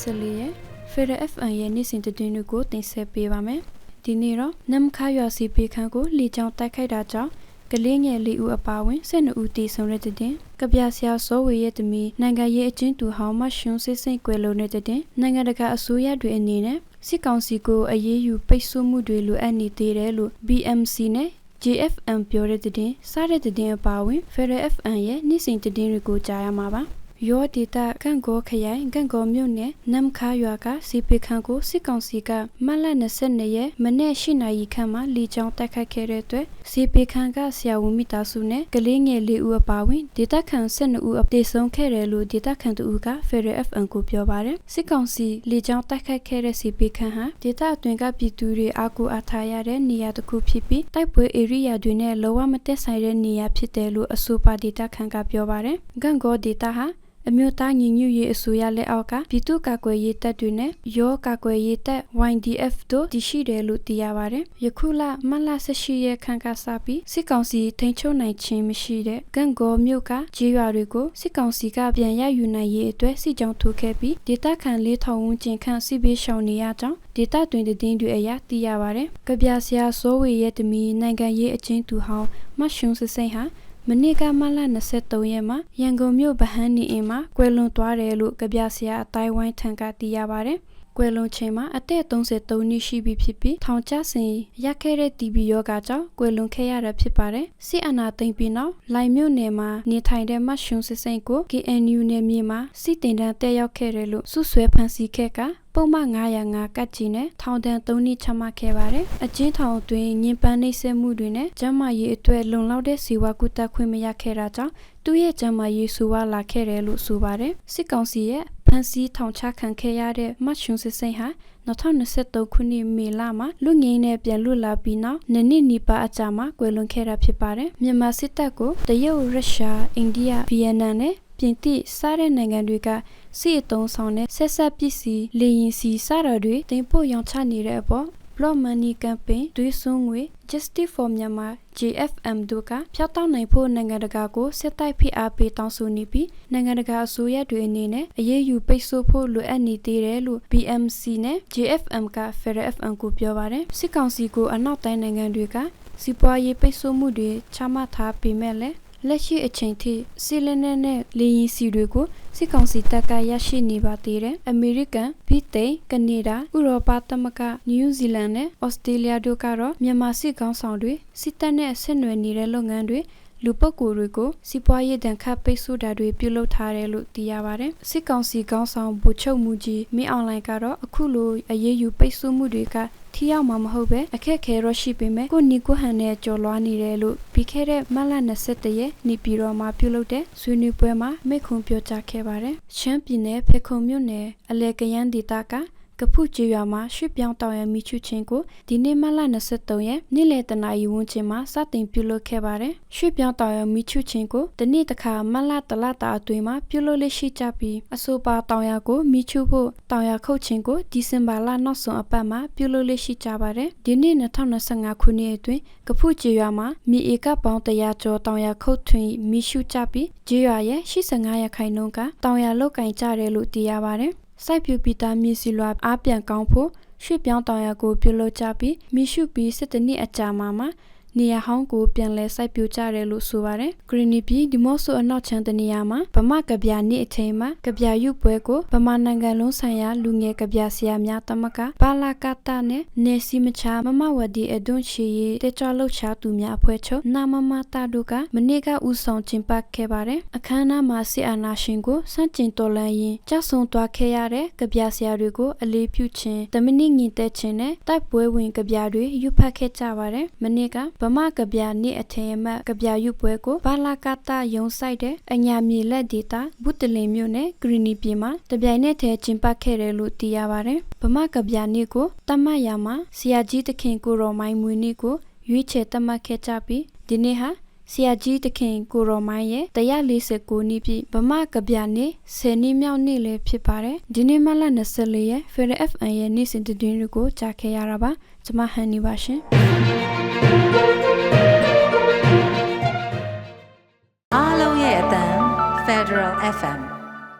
24ရက် Federal FM ရဲ့နေ့စဉ်သတင်းတွေကိုတင်ဆက်ပေးပါမယ်။ဒီနေ့တော့နမ်ခါရွာစီပေခန်းကိုလေကြောင်းတိုက်ခိုက်တာကြောင့်ကလေးငယ်လေးဦးအပါအဝင်12ဦးတည်ဆုံတဲ့တဲ့တင်ကပြဆရာစောဝေရဲ့တမီနိုင်ငံရေးအချင်းသူဟောင်းမရှွန်းစစ်စိတ်ကွယ်လုံးတဲ့တဲ့တင်နိုင်ငံတကာအစိုးရတွေအနေနဲ့စစ်ကောင်စီကိုအရေးယူပိတ်ဆို့မှုတွေလိုအပ်နေသေးတယ်လို့ BMC နဲ့ JFM ပြောတဲ့တဲ့တင်စားတဲ့တဲ့တင်အပါအဝင် Federal FM ရဲ့နေ့စဉ်သတင်းတွေကိုကြားရမှာပါ။ ရောဒေတာကန့်ကောခရိုင်ကန့်ကောမြို့နယ်နမ်ခါရွာကစီပေခန့်ကိုစစ်ကောင်စီကမတ်လ22ရက်မနေ့၈နာရီခန့်မှာလီချောင်းတိုက်ခတ်ခဲ့တဲ့အတွက်စီပေခန့်ကဆရာဝန်မိသားစုနဲ့ကလေးငယ်လေးဦးအပါအဝင်ဒေတာခန့်12ဦးအပြေဆုံးခဲ့တယ်လို့ဒေတာခန့်တူက Federal FM ကိုပြောပါတယ်စစ်ကောင်စီလီချောင်းတိုက်ခတ်ခဲ့တဲ့စီပေခန့်ဟာဒေတာအတွင်းကပြည်သူတွေအားကိုးအားထားရတဲ့နေရာတစ်ခုဖြစ်ပြီးတိုက်ပွဲဧရိယာတွေနဲ့လောဝမတက်ဆိုင်တဲ့နေရာဖြစ်တယ်လို့အဆိုပါဒေတာခန့်ကပြောပါတယ်ဂန့်ကောဒေတာဟာ အမျိုးသားညီညွတ်ရေးအစိုးရလက်အောက်ကပြည်သူ့ကာကွယ်ရေးတပ်တွေနဲ့ရောကာကွယ်ရေးတပ် YDF တို့တည်ရှိတယ်လို့သိရပါတယ်။ယခုလမတ်လ18ရက်ခန့်ကစပြီးစစ်ကောင်စီထိန်းချုပ်နိုင်ခြင်းမရှိတဲ့ဂန့်ဂေါ်မြို့ကကြေးရွာတွေကိုစစ်ကောင်စီကပြန်ရယူနိုင်ရေးအတွက်စစ်ကြောင်းထိုးခဲ့ပြီးဒေသခံ4000ဝန်းကျင်ခန့်စစ်ဘေးရှောင်နေရကြောင်းဒေသတွင်တည်င်းတွေအရသိရပါတယ်။ကြပြဆရာစိုးဝေရဲ့တမီနိုင်ငံရေးအချင်းသူဟောင်းမတ်ရှုံးစစိန်ဟာ မနေ့ကမလ23ရက်မှာရန်ကုန်မြို့ဗဟန်းနေအိမ်မှာကွယ်လွန်သွားတယ်လို့ကြပြဆရာအတိုင်းဝိုင်းထံကသိရပါတယ်။ကွယ်လွန်ချိန်မှာအသက်33နှစ်ရှိပြီဖြစ်ပြီးထောင်ကျစဉ်ရခဲ့တဲ့တီဘီယောဂါကြောင့်ကွယ်လွန်ခဲ့ရတာဖြစ်ပါတယ်။စစ်အာဏာသိမ်းပြီးနောက်လိုင်မြို့နယ်မှာနေထိုင်တဲ့မတ်ရှွန်စစ်စိန်ကို KNU နယ်မြေမှာစစ်တင်တန်းတက်ရောက်ခဲ့တယ်လို့စုဆွဲဖန်ဆီးခဲ့က ပုံမှန်905ကတ်ကြီးနဲ့ထောင်ဒဏ်3နှစ်ချမှတ်ခဲ့ပါတယ်။အကျဉ်းထောင်အတွင်းညင်ပန်းနှိပ်စက်မှုတွေနဲ့ကျန်းမာရေးအတွက်လုံလောက်တဲ့စီဝါကုသခွင့်မရခဲ့တာကြောင့်သူ့ရဲ့ကျန်းမာရေးဆိုးဝါးလာခဲ့တယ်လို့ဆိုပါတယ်။စစ်ကောင်စီရဲ့ဖန်စီထောင်ချခံခဲ့ရတဲ့မတ်ရှွန်စစ်စိန်ဟာ2023ခုနှစ်မေလမှာလူငင်းနဲ့ပြန်လွတ်လာပြီးနောက်နှစ်နှစ်နီးပါးအကြာမှာကွယ်လွန်ခဲ့တာဖြစ်ပါတယ်။မြန်မာစစ်တပ်ကိုတရုတ်ရုရှားအိန္ဒိယဗီယက်နမ်နဲ့ ပြင်သည့်စားတဲ့နိုင်ငံတွေကစစ်အုံဆောင်တဲ့ဆက်ဆက်ပစ္စည်းလေရင်စီစတာတွေတင်ပို့ရောင်းချနေတဲ့အပေါ် Block Money Campaign သွေးစွန်းငွေ Justice for Myanmar JFM တို့ကဖျောက်တောက်နိုင်ဖို့နိုင်ငံတကာကိုစစ်တိုက်ဖိအားပေးတောင်းဆိုနေပြီးနိုင်ငံတကာအစိုးရတွေအနေနဲ့အရေးယူပိတ်ဆို့ဖို့လိုအပ်နေသေးတယ်လို့ BMC နဲ့ JFM က Federal FM ကိုပြောပါတယ်စစ်ကောင်စီကိုအနောက်တိုင်းနိုင်ငံတွေကစီးပွားရေးပိတ်ဆို့မှုတွေချမှတ်ထားပေမဲ့လည်း လက်ရှိအချိန်ထိစီလနဲ့နဲ့လေရင်စီတွေကိုစစ်ကောင်စီတပ်ကရရှိနေပါသေးတယ်။အမေရိကန်၊ဗြိတိန်၊ကနေဒါ၊ဥရောပသမဂ္ဂ၊နယူးဇီလန်နဲ့ဩစတြေးလျတို့ကတော့မြန်မာစစ်ကောင်ဆောင်တွေစစ်တပ်နဲ့ဆက်နွယ်နေတဲ့လုပ်ငန်းတွေ လူပုဂ္ဂိုလ်တွေကိုစီးပွားရေးတန်ခတ်ပိတ်ဆို့တာတွေပြုလုပ်ထားတယ်လို့သိရပါတယ်။စစ်ကောင်စီကောင်းဆောင်ဗိုလ်ချုပ်မူကြီးမင်းအောင်လှိုင်ကတော့အခုလိုအရေးယူပိတ်ဆို့မှုတွေကထိရောက်မှာမဟုတ်ပဲအခက်ခဲတော့ရှိပေမဲ့ကိုနီကိုဟန်နဲ့ကြော်လွားနေတယ်လို့ပြီးခဲ့တဲ့မလ21ရက်နေ့ပြည်တော်မှာပြုလုပ်တဲ့ဆွေးနွေးပွဲမှာမိခွန်ပြောကြားခဲ့ပါတယ်။ရှမ်းပြည်နယ်ဖေခုံမြို့နယ်အလဲကရန်ဒေတာက ကဖုကျေးရွာမှာရွှေပြောင်းတောင်ရမိချူချင်းကိုဒီနေ့မလ23ရက်နေ့လယ်တနာရီဝန်းကျင်မှာစတင်ပြုလုပ်ခဲ့ပါတယ်။ရွှေပြောင်းတောင်ရမိချူချင်းကိုဒီနေ့တခါမလတလတာအတွင်းမှာပြုလုပ်လက်ရှိကြပြီးအဆိုပါတောင်ရကိုမိချူဖို့တောင်ရခုတ်ချင်းကိုဒီဇင်ဘာလနောက်ဆုံးအပတ်မှာပြုလုပ်လက်ရှိကြပါတယ်။ဒီနေ့2025ခုနှစ်အတွင်းကဖုကျေးရွာမှာမြေဧကပေါင်း100ကျော်တောင်ရခုတ်ထွင်မိရှုကြပြီးကျေးရွာရဲ့85ရာခိုင်နှုန်းကတောင်ရလောက်ကင်ကြတယ်လို့သိရပါတယ်။ စိုက်ပျိုးပြီးသားမြေစီလွှာအားပြန်ကောင်းဖို့ရွှေ့ပြောင်းတောင်ရကိုပြုလုပ်ကြပြီးမိရှုပြီး၁၇နှစ်အကြာမှာမှ နေရာဟောင်းကိုပြန်လဲစိုက်ပျိုးကြတယ်လို့ဆိုပါတယ်။ Greeny ပြည်ဒီမော့ဆိုအနောက်ချမ်းတနေရာမှာဗမာကဗျာနေ့အချိန်မှာကဗျာယူပွဲကိုဗမာနိုင်ငံလုံးဆိုင်ရာလူငယ်ကဗျာဆရာများတမကပါလာကတာနဲ့နေစီမချာမမဝဒီအဒွန်ချီရီတေချာလောက်ချာသူများအဖွဲ့ချုပ်နာမမတာတို့ကမနေ့ကဥဆောင်ကျင်းပခဲ့ပါတယ်။အခမ်းအနားမှာဆီအာနာရှင်ကိုစန့်ကျင်တော်လှန်ရင်ကြဆုံသွားခဲ့ရတဲ့ကဗျာဆရာတွေကိုအလေးပြုခြင်းတမနစ်ငင်တဲ့ခြင်းနဲ့တိုက်ပွဲဝင်ကဗျာတွေယူဖတ်ခဲ့ကြပါတယ်။မနေ့ကဗမာကဗျာနေ့အထင်အမှတ်ကဗျာယူပွဲကိုဘာလာကတာယုံဆိုင်တဲ့အညာမြေလက်ဒေတာဘုတလင်မြို့နယ်ဂရီနီပြည်မှာတပြိုင်နက်တည်းကျင်းပခဲ့တယ်လို့သိရပါတယ်။ဗမာကဗျာနေ့ကိုတမတ်ရမှာဆရာကြီးတခင်ကိုရော်မိုင်းမွေနေ့ကိုရွေးချယ်တမတ်ခဲ့ကြပြီးဒီနေ့ဟာ ဆရာကြီးတခင်ကိုရော်မိုင်းရဲ့149နှစ်ပြည့်ဗမာကဗျာနေ့10နှစ်မြောက်နေ့လည်းဖြစ်ပါတယ်ဒီနေ့မလ24ရက် Federal FN ရဲ့နေ့စဉ်သတင်းတွေကိုကြားခဲ့ရတာပါကျွန်မဟန်နီပါရှင်အားလုံးရဲ့အတန် Federal FM